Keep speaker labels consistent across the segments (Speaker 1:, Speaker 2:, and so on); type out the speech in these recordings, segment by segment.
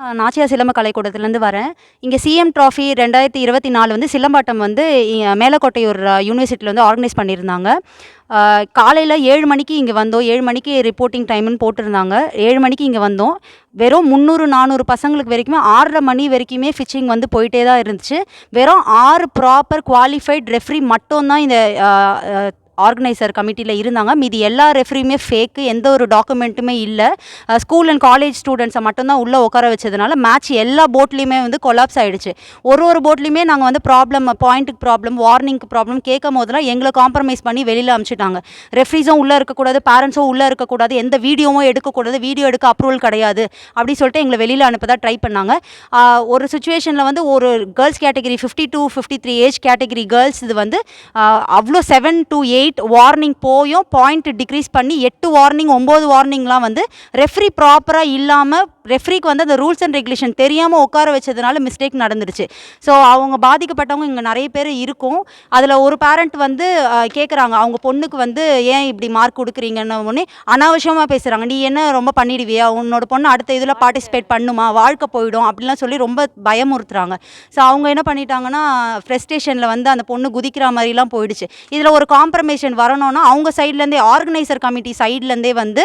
Speaker 1: ஆ, நாச்சியார் சிலம்ப கலைக்கூடத்துலேருந்து வரேன். இங்கே சிஎம் ட்ராஃபி ரெண்டாயிரத்தி இருபத்தி நாலு வந்து சிலம்பாட்டம் வந்து மேலக்கோட்டையூர் யூனிவர்சிட்டியில் வந்து ஆர்கனைஸ் பண்ணியிருந்தாங்க. காலையில் ஏழு மணிக்கு இங்கே வந்தோம். ஏழு மணிக்கு ரிப்போர்ட்டிங் டைம்னு போட்டிருந்தாங்க. ஏழு மணிக்கு இங்கே வந்தோம். வெறும் முந்நூறு நானூறு பசங்களுக்கு வரைக்குமே ஆறரை மணி வரைக்குமே ஃபிச்சிங் வந்து போயிட்டே தான் இருந்துச்சு. வெறும் ஆறு ப்ராப்பர் குவாலிஃபைட் ரெஃப்ரி மட்டும்தான் இந்த ஆர்கனைசர் கமிட்டியில் இருந்தாங்க. மீதி எல்லா ரெஃப்ரியுமே ஃபேக்கு எந்த ஒரு டாக்குமெண்ட்டுமே இல்லை. ஸ்கூல் அண்ட் காலேஜ் ஸ்டூடெண்ட்ஸை மட்டும்தான் உள்ளே உட்கார வச்சதுனால மேட்ச் எல்லா போட்லேயுமே வந்து கொலாப்ஸ் ஆகிடுச்சு ஒரு ஒரு போட்லேயுமே நாங்கள் வந்து ப்ராப்ளம் பாயிண்ட்டுக்கு ப்ராப்ளம் வார்னிங்க்கு ப்ராப்ளம் கேட்கும் போதெல்லாம் எங்களை காம்ப்ரமைஸ் பண்ணி வெளியில் அனுப்பிச்சிட்டாங்க ரெஃப்ரிஸும் உள்ளே இருக்கக்கூடாது பேரண்ட்ஸும் உள்ளே இருக்கக்கூடாது எந்த வீடியோவும் எடுக்கக்கூடாது வீடியோ எடுக்க அப்ரூவல் கிடையாது அப்படி சொல்லிட்டு எங்களை வெளியில் அனுப்பதான் ட்ரை பண்ணாங்க. ஒரு சுச்சுவேஷனில் வந்து ஒரு girls category fifty two fifty three age category girls இது வந்து அவ்வளோ செவன் டு எயிட் வார்னிங் போயும் பாயிண்ட் டிக்ரீஸ் பண்ணி எட்டு வார்னிங் ஒம்பது வார்னிங்லாம் வந்து ரெஃப்ரி ப்ராப்பராக இல்லாமல் ரெஃப்ரிக்கு வந்து அந்த ரூல்ஸ் அண்ட் ரெகுலேஷன் தெரியாமல் உட்கார வச்சதுனால மிஸ்டேக் நடந்துருச்சு ஸோ அவங்க பாதிக்கப்பட்டவங்க இங்கே நிறைய பேர் இருக்கும். அதில் ஒரு பேரண்ட் வந்து கேட்குறாங்க அவங்க பொண்ணுக்கு வந்து ஏன் இப்படி மார்க் கொடுக்குறீங்கன்னு உடனே அனாவசியமாக பேசுகிறாங்க நீ என்ன ரொம்ப பண்ணிடுவியா? உன்னோட பொண்ணு அடுத்த இதில் பார்ட்டிசிபேட் பண்ணுமா? வாழ்க்கை போயிடும். அப்படிலாம் சொல்லி ரொம்ப பயமுறுத்துறாங்க. ஸோ அவங்க என்ன பண்ணிட்டாங்கன்னா ஃப்ரெஸ்டேஷனில் வந்து அந்த பொண்ணு குதிக்கிற மாதிரிலாம் போயிடுச்சு. இதில் ஒரு காம்ப்ரமைசேஷன் வரணும்னா அவங்க சைட்லேருந்தே ஆர்கனைசர் கமிட்டி சைட்லேருந்தே வந்து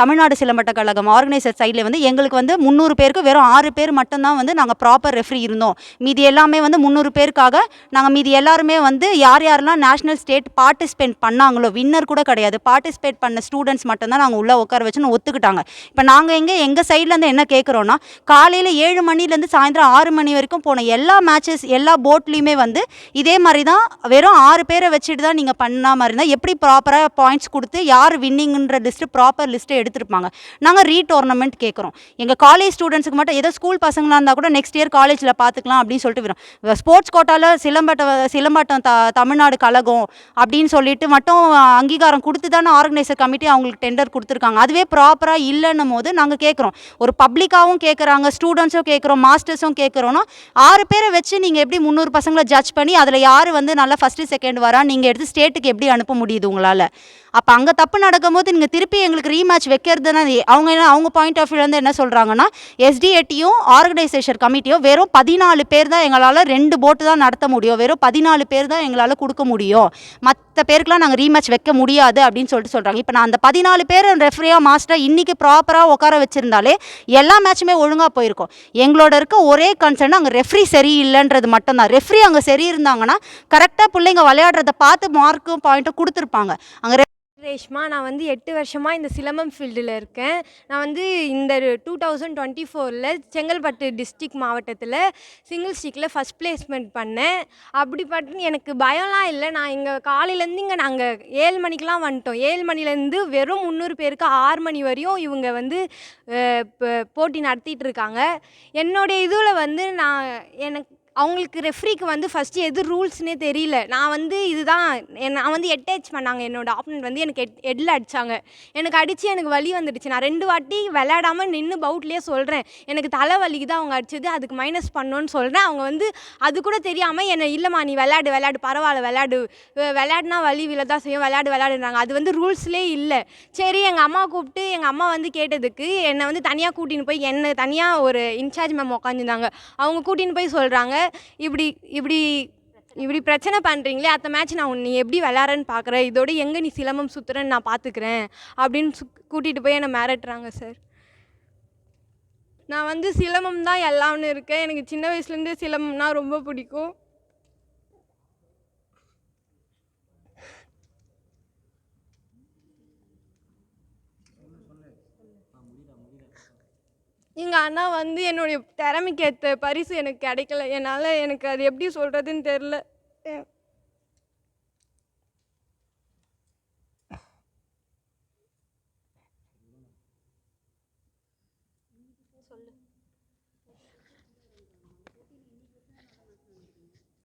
Speaker 1: தமிழ்நாடு சிலம்பட்ட கழகம் ஆர்கனைசர் சைடில் வந்து எங்களுக்கு வந்து முந்நூறு பேருக்கு வெறும் ஆறு பேர் மட்டும்தான் வந்து நாங்கள் ப்ராப்பர் ரெஃப்ரி இருந்தோம். மீதி எல்லாமே வந்து முந்நூறு பேருக்காக நாங்கள் மீதி எல்லாருமே வந்து யார் யாரெல்லாம் நேஷனல் ஸ்டேட் பார்ட்டிசிபேட் பண்ணாங்களோ வின்னர் கூட கிடையாது. பார்ட்டிசிபேட் பண்ண ஸ்டூடெண்ட்ஸ் மட்டும்தான் நாங்கள் உள்ளே உட்கார வச்சுன்னு ஒத்துக்கிட்டாங்க. இப்போ நாங்கள் எங்கே எங்கள் சைட்லேருந்து என்ன கேட்குறோன்னா காலையில் ஏழு மணிலேருந்து சாயந்தரம் ஆறு மணி வரைக்கும் போன எல்லா மேட்சஸ் எல்லா போட்லேயுமே வந்து இதே மாதிரி தான் வெறும் ஆறு பேரை வச்சுட்டு தான் நீங்கள் பண்ண மாதிரி இருந்தால் எப்படி ப்ராப்பராக பாயிண்ட்ஸ் கொடுத்து யார் வின்னிங்ன்ற லிஸ்ட்டு ப்ராப்பர் லிஸ்ட்டை எடுத்திருப்பாங்க. நாங்கள் ரீ டோர்னமெண்ட் கேட்குறோம் எங்கள் காலேஜ் ஸ்டூடெண்ட்ஸுக்கு மட்டும் ஏதோ ஸ்கூல் பசங்களாக இருந்தால் கூட நெக்ஸ்ட் இயர் காலேஜில் பார்த்துக்கலாம் அப்படின்னு சொல்லிட்டு வரோம் ஸ்போர்ட்ஸ் கோட்டாவில் சிலம்பட்ட சிலம்பாட்டம் த தமிழ்நாடு கழகம் அப்படின்னு சொல்லிட்டு மட்டும் அங்கீகாரம் கொடுத்து தானே ஆர்கனைசர் கமிட்டி அவங்களுக்கு டெண்டர் கொடுத்துருக்காங்க. அதுவே ப்ராப்பராக இல்லைன்னும் போது நாங்கள் கேட்குறோம் ஒரு பப்ளிக்காகவும் கேட்குறாங்க ஸ்டூடெண்ட்ஸும் கேட்குறோம் மாஸ்டர்ஸும் கேட்குறோன்னா ஆறு பேரை வச்சு நீங்கள் எப்படி முந்நூறு பசங்களை ஜட்ஜ் பண்ணி அதில் யார் வந்து நல்லா ஃபஸ்ட்டு செகண்ட் வரா? நீங்கள் எடுத்து ஸ்டேட்டுக்கு எப்படி அனுப்ப முடியுது உங்களால்? அப்போ அங்கே தப்பு நடக்கும்போது நீங்கள் திருப்பி எங்களுக்கு ரீமேட்ச் வைக்கிறதுனா அவங்க என்ன அவங்க பாயிண்ட் ஆஃப் வியூலேருந்து என்ன சொல்கிறாங்கன்னா எஸ்டிஎட்டியும் ஆர்கனைசேஷன் கமிட்டியும் வெறும் பதினாலு பேர் தான் எங்களால் ரெண்டு போட்டு தான் நடத்த முடியும். வெறும் பதினாலு பேர் தான் எங்களால் கொடுக்க முடியும். மற்ற பேருக்குலாம் நாங்கள் ரீமேட்ச் வைக்க முடியாது அப்படின்னு சொல்லிட்டு சொல்கிறாங்க இப்போ நான் அந்த பதினாலு பேர் ரெஃப்ரியா மாஸ்டர் இன்றைக்கி ப்ராப்பராக உட்கார வச்சுருந்தாலே எல்லா மேட்சுமே ஒழுங்காக போயிருக்கும். எங்களோட இருக்க ஒரே கன்சர்ன் அங்கே ரெஃப்ரி சரியில்லைன்றது மட்டும்தான். ரெஃப்ரி அங்கே சரி இருந்தாங்கன்னா கரெக்டாக பிள்ளைங்க விளையாடுறத பார்த்து மார்க்கும் பாயிண்ட்டும் கொடுத்துருப்பாங்க. அங்கே
Speaker 2: ரேஷ்மா நான் வந்து எட்டு வருஷமாக இந்த சிலம்பம் ஃபீல்டில் இருக்கேன். நான் வந்து இந்த டூ தௌசண்ட் டுவெண்ட்டி ஃபோரில் செங்கல்பட்டு டிஸ்ட்ரிக்ட் மாவட்டத்தில் சிங்கிள் ஸ்டிக்கில் ஃபஸ்ட் பிளேஸ்மெண்ட் பண்ணேன். அப்படி பட்டு எனக்கு பயம்லாம் இல்லை. நான் இங்கே காலையிலேருந்து இங்கே நாங்கள் ஏழு மணிக்கெலாம் வந்துட்டோம். ஏழு மணிலேருந்து வெறும் முந்நூறு பேருக்கு ஆறு மணி வரையும் இவங்க வந்து இப்போ போட்டி நடத்திட்டு இருக்காங்க. என்னுடைய இதில் வந்து நான் எனக்கு அவங்களுக்கு ரெஃப்ரிக்கு வந்து ஃபஸ்ட்டு எது ரூல்ஸ்னே தெரியல. நான் வந்து இதுதான் நான் வந்து எட்டேச் பண்ணாங்க. என்னோடய ஆப்பனண்ட் வந்து எனக்கு எட் எட்டில் அடித்தாங்க எனக்கு அடித்து எனக்கு வலி வந்துடுச்சு. நான் ரெண்டு வாட்டி விளையாடாமல் நின்று பவுட்லேயே சொல்கிறேன் எனக்கு தலை வலிக்குது அவங்க அடிச்சது அதுக்கு மைனஸ் பண்ணோன்னு சொல்கிறேன் அவங்க வந்து அது கூட தெரியாமல் என்னை இல்லைம்மா நீ விளையாடு விளையாடு பரவாயில்ல விளையாடு. விளையாடுனா வலி விழ தான் செய்யும் விளையாடு விளையாடுறாங்க அது வந்து ரூல்ஸ்லேயே இல்லை. சரி எங்கள் அம்மா கூப்பிட்டு எங்கள் அம்மா வந்து கேட்டதுக்கு என்னை வந்து தனியாக கூட்டின்னு போய் என்னை தனியாக ஒரு இன்சார்ஜ் மேம் உட்காந்துருந்தாங்க அவங்க கூட்டின்னு போய் சொல்கிறாங்க இப்படி இப்படி இப்படி பிரச்சனை பண்ணுறீங்களே அத்தை மேட்ச் நான் உன்னை எப்படி விளாட்றேன்னு பார்க்குறேன் இதோட எங்கே நீ சிலம்பம் சுற்றுறேன்னு நான் பார்த்துக்கிறேன் அப்படின்னு சு கூட்டிகிட்டு போய் என்னை மிரட்டுறாங்க சார் நான் வந்து சிலம்பம் தான் எல்லாம்னு இருக்கேன். எனக்கு சின்ன வயசுலேருந்தே சிலம்பம்னா ரொம்ப பிடிக்கும். எங்கள் அண்ணா வந்து என்னுடைய திறமைக்கு ஏற்ற பரிசு எனக்கு கிடைக்கல. என்னால் எனக்கு அது எப்படி சொல்கிறதுன்னு தெரில சொல்லு